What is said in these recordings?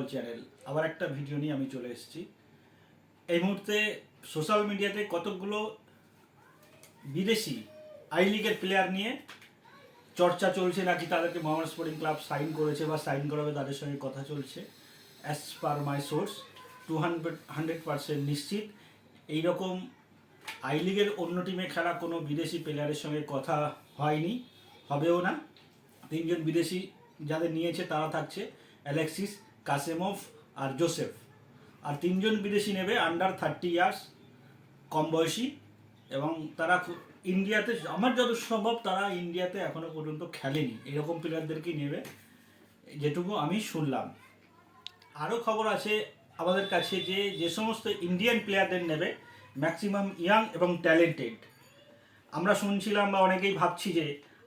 Football channel আবার একটা video নিয়ে আমি চলে এসেছি। এই মুহূর্তে সোশ্যাল মিডিয়াতে কতকগুলো বিদেশি আই লিগের প্লেয়ার নিয়ে চর্চা চলছে নাকি তাদেরকে মোহামেডান স্পোর্টিং ক্লাব সাইন করেছে বা সাইন করাবে তাদের সঙ্গে কথা চলছে। As per my source two hundred hundred percent নিশ্চিত। এইরকম আই লিগের অন্য টিমে খেলা কোনো বিদেশি প্লেয়ারের সঙ্গে কথা হয়নি, হবেও না। তিনজন বিদেশি যাদের নিয়েছে তারা থাকছে। অ্যালেক্সিস কাসেমভ আর জোসেফ। আর তিনজন বিদেশি নেবে আন্ডার থার্টি ইয়ার্স কম বয়সী, এবং তারা ইন্ডিয়াতে আমার যত সম্ভব তারা ইন্ডিয়াতে এখনও পর্যন্ত খেলেনি। এরকম প্লেয়ারদেরকেই নেবে, যেটুকু আমি শুনলাম। আরও খবর আছে আমাদের কাছে যে যে সমস্ত ইন্ডিয়ান প্লেয়ারদের নেবে ম্যাক্সিমাম ইয়াং এবং ট্যালেন্টেড আমরা শুনছিলাম বা অনেকেই ভাবছি যে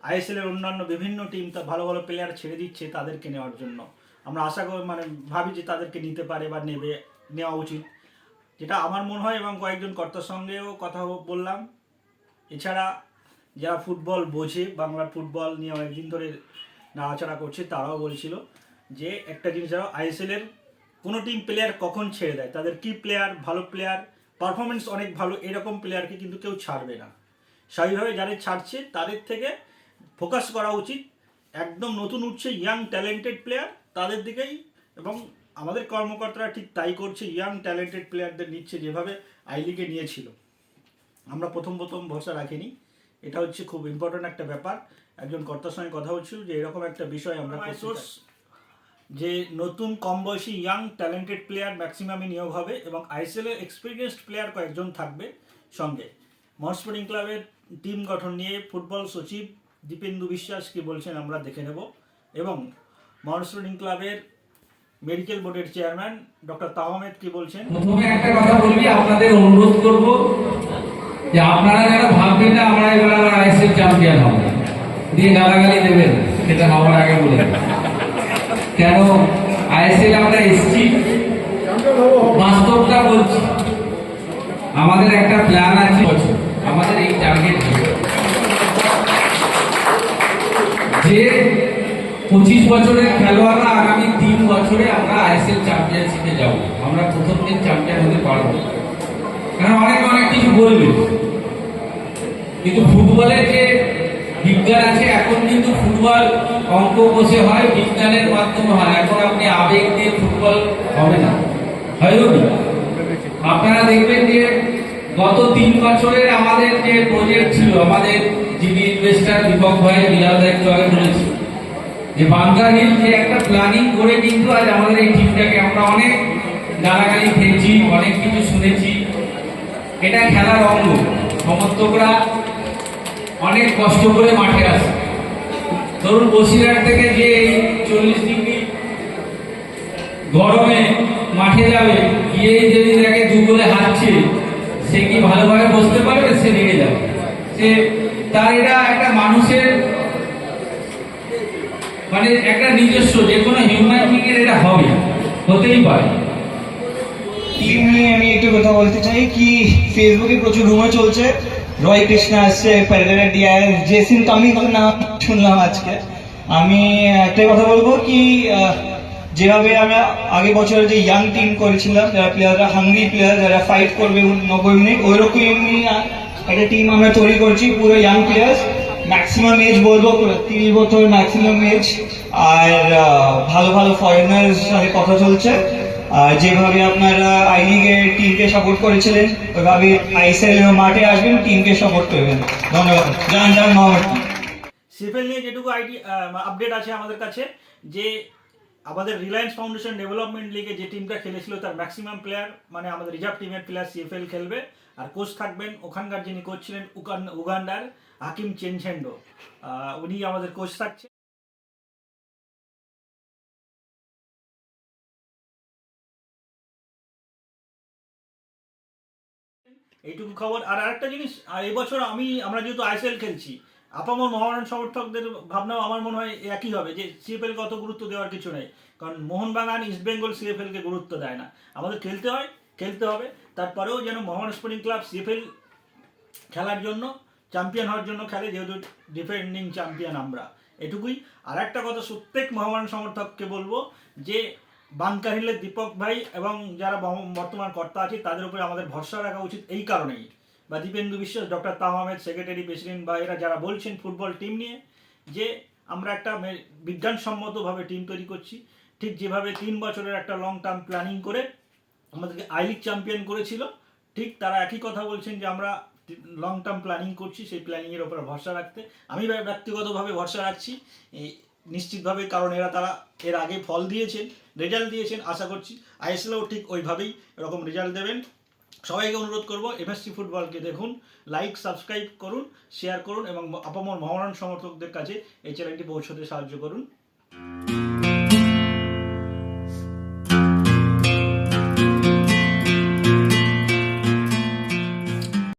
আইএসএল এর অন্যান্য বিভিন্ন টিম তা ভালো ভালো প্লেয়ার ছেড়ে দিচ্ছে তাদেরকে নেওয়ার জন্য। আমরা আশা করি মানে ভাবি যে তাদেরকে নিতে পারে বা নেবে, নেওয়া উচিত। যেটা আমার মনে হয় এবং কয়েকজন কর্তার সঙ্গেও কথা বললাম। এছাড়া যারা ফুটবল বোঝে, বাংলার ফুটবল নিয়ে অনেকদিন ধরে নাড়াচাড়া করছে, তারাও বলছিল যে একটা জিনিস যারা আইএসএল এর কোনো টিম প্লেয়ার কখন ছেড়ে দেয়, তাদের কি প্লেয়ার ভালো প্লেয়ার পারফরমেন্স অনেক ভালো, এরকম প্লেয়ারকে কিন্তু কেউ ছাড়বে না। স্বাভাবিকভাবে যাদের ছাড়ছে, তাদের থেকে ফোকাস করা উচিত। একদম নতুন উঠছে ইয়াং ট্যালেন্টেড প্লেয়ার তাদের দিকেই এবং আমাদের কর্মকর্তারা ঠিক তাই করছে ইয়াং ট্যালেন্টেড প্লেয়ারদের নিচ্ছে যেভাবে আই লিগে নিয়েছিল। আমরা প্রথম প্রথম ভরসা রাখিনি। এটা হচ্ছে খুব ইম্পর্ট্যান্ট একটা ব্যাপার। একজন কর্তার সঙ্গে কথা হচ্ছিল যে এরকম একটা বিষয় আমরা সোর্স যে নতুন কম বয়সী ইয়াং ট্যালেন্টেড প্লেয়ার ম্যাক্সিমামই নিয়োগ হবে এবং আইএসএল এর এক্সপিরিয়েন্সড প্লেয়ার কয়েকজন থাকবে সঙ্গে। মহন স্পোর্টিং ক্লাবের টিম গঠন নিয়ে ফুটবল সচিব দীপেন্দু বিশ্বাস কি বলছেন আমরা দেখে নেব। এবং মহন স্পোর্টিং ক্লাবের মেডিকেল বোর্ডের চেয়ারম্যান ডক্টর তাহমেদ কি বলছেন? প্রথমে একটা কথা বলবি, আপনাদের অনুরোধ করব যে আপনারা যারা ভাববেন না, আমরা এবার আবার আইএসএল চ্যাম্পিয়ন হব। দিয়ে গালাগালি দেবেন, সেটা হওয়ার আগে বলে। কেন? আইএসএল আমরা এসছি। বাস্তবটা বলছি। আমাদের একটা প্ল্যান আছে। আমাদের এই টার্গেট যে পঁচিশ বছরের খেলোয়াড়রা আগামী তিন বছরে আমরা আইএসএল চ্যাম্পিয়নশিপে যাব। আমরা প্রথম দিন চ্যাম্পিয়ন হতে পারব। কারণ অনেক অনেক কিছু বলবে। কিন্তু ফুটবলের যে বিজ্ঞান আছে, এখন কিন্তু ফুটবল অঙ্ক বসে হয়, বিজ্ঞানের মাধ্যমে হয়। এখন আপনি আবেগ দিয়ে ফুটবল হবে না। হয় কি? আপনারা দেখবেন যে গত তিন বছরের আমাদের যে প্রজেক্ট ছিল, আমাদের যিনি ইনভেস্টার দীপক ভাই বিলাল একটু আগে বলেছি। যে একটা প্ল্যানিং করে কিন্তু আজ আমাদের এই টিমটাকে আমরা অনেক গালাগালি অনেক কিছু শুনেছি। এটা খেলার অঙ্গ। সমর্থকরা অনেক কষ্ট করে মাঠে আসে। ধরুন বসিরহাট থেকে যে চল্লিশ ডিগ্রি গরমে মাঠে যাবে গিয়ে যদি দেখে দু গোলে হারছে, সে কি ভালোভাবে বসতে পারবে? সে রেগে যাবে। সে তার এটা একটা মানুষের মানে একটা নিজস্ব, যে কোনো হিউম্যান বিং এর এটা হবে, হতেই পারে। আমি একটু কথা বলতে চাই কি ফেসবুকে প্রচুর রুমার চলছে। রয় কৃষ্ণা আসছে প্যারেডার ডিআর জেসিন কামিং নাম শুনলাম আজকে। আমি একটাই কথা বলব কি যেভাবে আমরা আগে বছরে যে ইয়াং টিম করেছিলাম, যারা প্লেয়াররা হাঙ্গি প্লেয়ার যারা ফাইট করবে নব্বই মিনিট ওই রকমই একটা টিম আমরা তৈরি করছি, পুরো ইয়াং প্লেয়ার্স ম্যাক্সিমাম এজ বলব তিরিশ বছর ম্যাক্সিমাম এজ আর ভালো ভালো ফরেনার সাথে কথা চলছে। আর যেভাবে আপনারা আই টিমকে সাপোর্ট করেছিলেন, ওইভাবে আইএসএল মাঠে আসবেন টিমকে সাপোর্ট করবেন। ধন্যবাদ। জান জান মোহাম্মদ। সিএফএল নিয়ে যেটুকু আইডি আপডেট আছে আমাদের কাছে, যে আমাদের রিলায়েন্স ফাউন্ডেশন ডেভেলপমেন্ট লিগে যে টিমটা খেলেছিল, তার ম্যাক্সিমাম প্লেয়ার মানে আমাদের রিজার্ভ টিমের প্লেয়ার সিএফএল খেলবে। আর কোচ থাকবেন ওখানকার যিনি কোচ ছিলেন উগান্ডার হাকিম চেনছেন্ডো উনি আমাদের কোচ থাকছে এইটুকু খবর। আর আরেকটা জিনিস আর এবছর আমি, আমরা যেহেতু আইএসএল খেলছি, আপামর মহারান সমর্থকদের ভাবনাও আমার মনে হয় একই হবে যে সিএফএল অত গুরুত্ব দেওয়ার কিছু নেই। কারণ মোহনবাগান, ইস্ট বেঙ্গল সিএফএলকে গুরুত্ব দেয় না। আমাদের খেলতে হয় খেলতে হবে। তারপরেও যেন মোহন স্পোর্টিং ক্লাব সিএফএল খেলার জন্য, চ্যাম্পিয়ন হওয়ার জন্য খেলে, যেহেতু ডিফেন্ডিং চ্যাম্পিয়ন আমরা। এটুকুই। আর একটা কথা, প্রত্যেক মহামান সমর্থককে বলব যে, বানকাহিলের দীপক ভাই এবং যারা বর্তমান কর্তা আছে তাদের উপরে আমাদের ভরসা রাখা উচিত এই কারণেই। বা দীপেন্দু বিশ্বাস ডক্টর তাহ আহমেদ, সেক্রেটারি, প্রেসিডেন্ট বা এরা যারা বলছেন ফুটবল টিম নিয়ে, যে আমরা একটা বিজ্ঞানসম্মতভাবে টিম তৈরি করছি। ঠিক যেভাবে তিন বছরের একটা লং টার্ম প্ল্যানিং করে আমাদেরকে আই লিগ চ্যাম্পিয়ন করেছিল। ঠিক তারা একই কথা বলছেন যে আমরা লং টার্ম প্ল্যানিং করছি, সেই প্ল্যানিংয়ের উপর ভরসা রাখতে। আমি ব্যক্তিগতভাবে ভরসা রাখছি। নিশ্চিতভাবে কারণ এরা তারা এর আগে ফল দিয়েছেন রেজাল্ট দিয়েছেন, আশা করছি। আইএসএলও ঠিক ওইভাবেই এরকম রেজাল্ট দেবেন। সবাইকে অনুরোধ করব এমএসসি ফুটবলকে দেখুন লাইক সাবস্ক্রাইব করুন শেয়ার করুন এবং আপামর মহারণ সমর্থকদের কাছে এই চ্যানেলটি পৌঁছতে সাহায্য করুন।